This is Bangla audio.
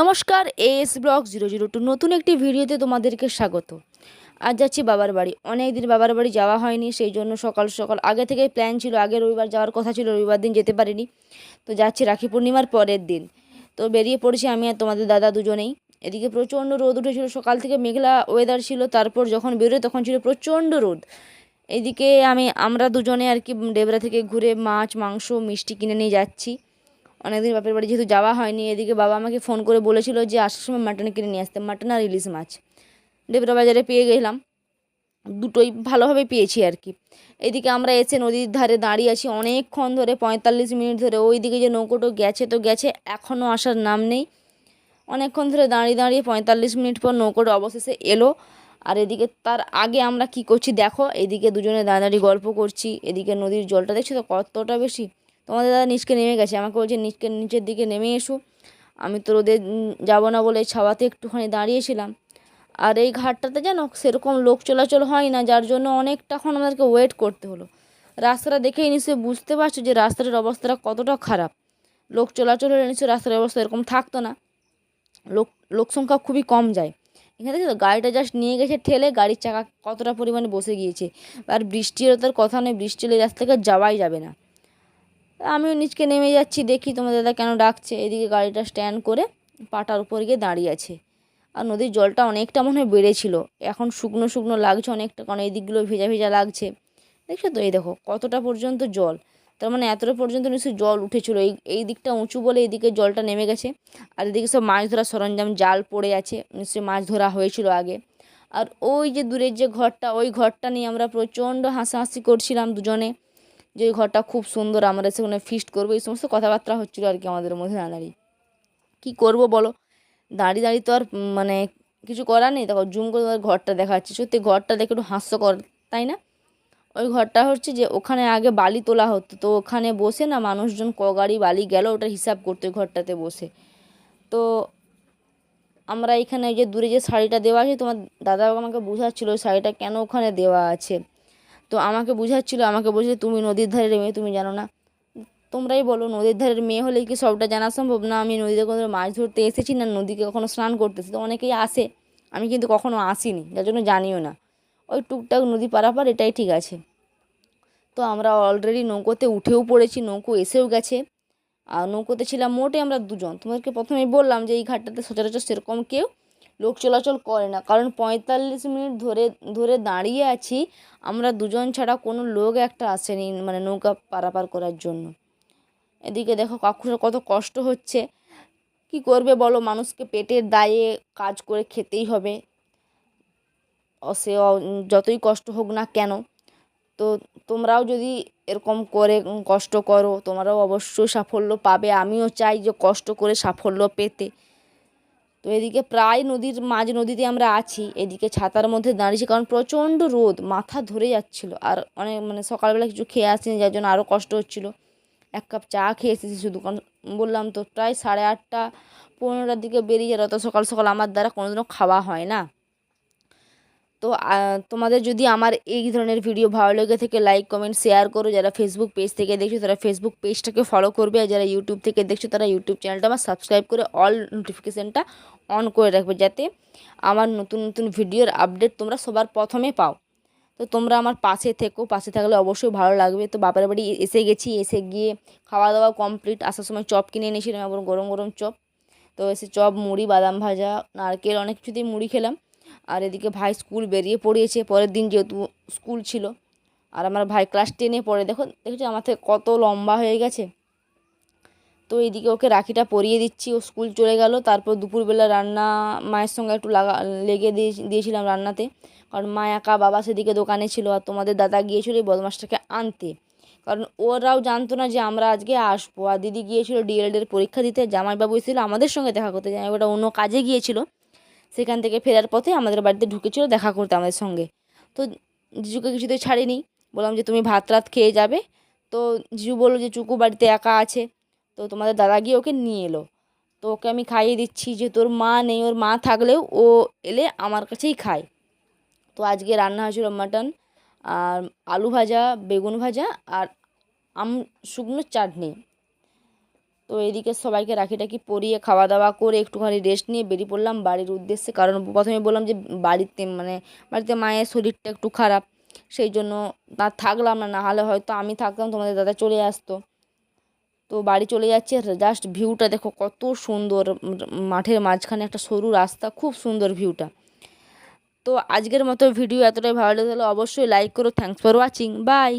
নমস্কার S block zero zero two নতুন একটি ভিডিওতে তোমাদেরকে স্বাগত। আজ যাচ্ছি বাবার বাড়ি। অনেক দিন বাবার বাড়ি যাওয়া হয়নি, সেই জন্য সকাল সকাল, আগে থেকেই প্ল্যান ছিল, আগে রবিবার যাওয়ার কথা ছিল, রবিবার দিন যেতে পারিনি। তো যাচ্ছি রাখি পূর্ণিমার পরের দিন। তো বেরিয়ে পড়েছি আমি আর তোমাদের দাদা দুজনেই। এদিকে প্রচণ্ড রোদ উঠেছিল, সকাল থেকে মেঘলা ওয়েদার ছিল, তারপর যখন বেরোয় তখন ছিল প্রচণ্ড রোদ। এদিকে আমি, আমরা দুজনে আর কি ডেবরা থেকে ঘুরে মাছ, মাংস, মিষ্টি কিনে নিয়ে যাচ্ছি। অনেকদিন বাপের বাড়ি যেহেতু যাওয়া হয়নি, এদিকে বাবা আমাকে ফোন করে বলেছিল যে আসার সময় মাটন কিনে নিয়ে আসতে। মাটন আর ইলিশ মাছ। ডেবরা বাজারে পেয়ে গেলাম। দুটোই ভালোভাবে পেয়েছি আর কি। এদিকে আমরা এসে নদীর ধারে দাঁড়িয়ে আছি অনেকক্ষণ ধরে, পঁয়তাল্লিশ মিনিট ধরে। ওই দিকে যে নৌকোটো গেছে তো গেছে এখনও আসার নাম নেই। অনেকক্ষণ ধরে দাঁড়িয়ে দাঁড়িয়ে পঁয়তাল্লিশ মিনিট পর নৌকোটা অবশেষে এলো। আর এদিকে তার আগে আমরা কি করছি দেখো, এদিকে দুজনে দাঁড়িয়ে গল্প করছি। এদিকে নদীর জলটা দেখছ তো কতটা বেশি? তোমাদের দাদা নিচকে নেমে গেছে। আমাকে বলছে, নিচকে, নিচের দিকে নেমে এসো। আমি তো রোদে যাব না বলে ছাওয়াতে একটুখানি দাঁড়িয়েছিলাম। আর এই ঘাটটাতে যেন সেরকম লোক চলাচল হয় না, যার জন্য অনেকটাক্ষণ আমাদেরকে ওয়েট করতে হলো। রাস্তাটা দেখেই নিশ্চয়ই বুঝতে পারছ যে রাস্তাটার অবস্থাটা কতটা খারাপ। লোক চলাচল হলে নিশ্চয়ই রাস্তার অবস্থা এরকম থাকতো না। লোক লোক সংখ্যা খুবই কম যায়। এখানে দেখো গাড়িটা জাস্ট নিয়ে গেছে, ঠেলে গাড়ির চাকা কতটা পরিমাণে বসে গিয়েছে। আর বৃষ্টি তার কথা নয়, বৃষ্টি হলে রাস্তা থেকে যাওয়াই যাবে না। আমিও নিচকে নেমে যাচ্ছি, দেখি তোমার দাদা কেন ডাকছে। এদিকে গাড়িটা স্ট্যান্ড করে পাটার উপর গিয়ে দাঁড়িয়ে আছে। আর নদীর জলটা অনেকটা মনে হয় বেড়েছিল। এখন শুকনো শুকনো লাগছে অনেকটা, কারণ এই দিকগুলো ভেজা ভেজা লাগছে। দেখছ তো? এই দেখো, কতটা পর্যন্ত জল। তার মানে এতটা পর্যন্ত নিশ্চয়ই জল উঠেছিল। এই এই দিকটা উঁচু বলে এইদিকে জলটা নেমে গেছে। আর এদিকে সব মাছ ধরার সরঞ্জাম, জাল পড়ে আছে। নিশ্চয়ই মাছ ধরা হয়েছিল আগে। আর ওই যে দূরের যে ঘরটা, ওই ঘরটা নিয়ে আমরা প্রচণ্ড হাসাহাসি করছিলাম দুজনে। যে ঘরটা খুব সুন্দর, আমরা সেখানে ফিস্ট করব, এই সমস্ত কথাবার্তা হচ্ছিল আর কি আমাদের মধ্যে দাঁড়িয়ে কী করব বলো? দাঁড়িয়ে দাঁড়িয়ে তো আর মানে কিছু করার নেই। তখন জুম করে তোমার ঘরটা দেখাচ্ছি। সত্যি ঘরটা দেখে একটু হাস্যকর, তাই না? ওই ঘরটা হচ্ছে যে ওখানে আগে বালি তোলা হতো। তো ওখানে বসে না মানুষজন ক গাড়ি বালি গেল, ওটা হিসাব করতো ওই ঘরটাতে বসে। তো আমরা এখানে ওই যে দূরে যে শাড়িটা দেওয়া আছে, তোমার দাদা আমাকে বোঝাচ্ছিলো, ওই শাড়িটা কেন ওখানে দেওয়া আছে? তো আমাকে বুঝাচ্ছিলো, আমাকে বলছে তুমি নদীর ধারের মেয়ে, তুমি জানো না। তোমরাই বলো, নদীর ধারের মেয়ে হলে কি সবটা জানা সম্ভব? না, আমি নদীতে কোনো মাছ ধরতে এসেছি না, নদীকে কখনো স্নান করতেছি। তো অনেকেই আসে, আমি কিন্তু কখনো আসিনি, যার জন্য জানিও না। ওই টুকটাক নদী পারাপার, এটাই ঠিক আছে। তো আমরা অলরেডি নৌকোতে উঠেও পড়েছি, নৌকো এসেও গেছে। আর নৌকোতে ছিলাম মোটে আমরা দুজন। তোমাদেরকে প্রথমেই বললাম যে, এই ঘাটটাতে সচরাচর সেরকম কেউ লোক চলাচল করে না। কারণ পঁয়তাল্লিশ মিনিট ধরে ধরে দাঁড়িয়ে আছি আমরা দুজন ছাড়া কোনো লোক একটা আসেনি মানে নৌকা পারাপার করার জন্য। এদিকে দেখো কাকুর কত কষ্ট হচ্ছে। কি করবে বলো? মানুষকে পেটের দায়ে কাজ করে খেতেই হবে। সে যতই কষ্ট হোক না কেন। তো তোমরাও যদি এরকম করে, কষ্ট করো, তোমরাও অবশ্যই সাফল্য পাবে। আমিও চাই যে কষ্ট করে সাফল্য পেতে। তো এদিকে প্রায় নদীর মাঝ নদীতে আমরা আছি, এদিকে ছাতার মধ্যে দাঁড়িয়েছি কারণ প্রচণ্ড রোদ, মাথা ধরে যাচ্ছিল। আর অনেক মানে সকালবেলা কিছু খেয়ে আসিনি, যার জন্য আরও কষ্ট হচ্ছিল। এক কাপ চা খেয়ে এসেছি শুধু, কারণ বললাম তো প্রায় সাড়ে আটটা, পনেরোটার দিকে বেরিয়ে যায় অত সকাল সকাল আমার দ্বারা কোনোদিনও খাওয়া হয় না। তো তোমাদের যদি আমার এই ধরনের ভিডিও ভালো লেগে থেকে লাইক কমেন্ট শেয়ার করো। যারা ফেসবুক পেজ থেকে দেখছ, তারা ফেসবুক পেজটাকে ফলো করবে। আর যারা ইউটিউব থেকে দেখছ, তারা ইউটিউব চ্যানেলটা আমার সাবস্ক্রাইব করে অল নোটিফিকেশানটা অন করে রাখবে, যাতে আমার নতুন নতুন ভিডিওর আপডেট তোমরা সবার প্রথমে পাও। তো, তোমরা আমার পাশে থেকো, পাশে থাকলে অবশ্যই ভালো লাগবে। তো, বাপের বাড়ি এসে গেছি, এসে গিয়ে খাওয়া দাওয়া কমপ্লিট আসার সময় চপ কিনে এনেছিলাম এবং গরম গরম চপ। তো, এসে চপ, মুড়ি, বাদাম ভাজা, নারকেল, অনেক কিছুতেই মুড়ি খেলাম। আর এদিকে ভাই স্কুল বেরিয়ে পড়িয়েছে। পরের দিন যেহেতু স্কুল ছিল। আর আমার ভাই ক্লাস টেনে পড়ে। দেখো দেখেছ, আমার থেকে কত লম্বা হয়ে গেছে। তো এইদিকে ওকে রাখিটা পরিয়ে দিচ্ছি। ও স্কুল চলে গেল। তারপর দুপুরবেলা রান্না মায়ের সঙ্গে একটু লাগা, লেগে দিয়ে, দিয়েছিলাম রান্নাতে। কারণ মা একা, বাবা সেদিকে দোকানে ছিল। আর তোমাদের দাদা গিয়েছিল এই বদমাসটাকে আনতে। কারণ ওরাও জানতো না যে আমরা আজকে আসব। আর দিদি গিয়েছিল ডিএলএডের পরীক্ষা দিতে। জামাইবাবু এসেছিল আমাদের সঙ্গে দেখা করতে। জামাইবাবুটা অন্য কাজে গিয়েছিল। সেখান থেকে ফেরার পথে আমাদের বাড়িতে ঢুকেছিল দেখা করতে আমাদের সঙ্গে। তো জিজুকে কিছুতে ছাড়িনি। বললাম যে, তুমি ভাত রাত খেয়ে যাবে? তো জিজু বলল যে, চুকু বাড়িতে একা আছে। তো তোমাদের দাদা গিয়ে ওকে নিয়ে এলো। তো ওকে আমি খাইয়ে দিচ্ছি যে, তোর মা নেই, ওর মা থাকলেও ও এলে আমার কাছেই খায়। তো আজকে রান্না হয়েছিল মাটন, আর আলু ভাজা, বেগুন ভাজা, আর আম শুকনো চাটনি। তো এদিকে সবাইকে রাখি টাকি পরিয়ে খাওয়া দাওয়া করে একটুখানি রেস্ট নিয়ে বেরিয়ে পড়লাম বাড়ির উদ্দেশ্যে। কারণ প্রথমে বললাম যে বাড়িতে মানে বাড়িতে মায়ের শরীরটা একটু খারাপ, সেই জন্য না থাকলাম না না হলে হয়তো আমি থাকতাম, তোমাদের দাদা চলে আসতো। তো বাড়ি চলে যাচ্ছে জাস্ট ভিউটা দেখো কত সুন্দর, মাঠের মাঝখানে একটা সরু রাস্তা, খুব সুন্দর ভিউটা তো আজকের মতো ভিডিও এতটাই ভালো লাগলে অবশ্যই লাইক করো থ্যাংকস ফর ওয়াচিং বাই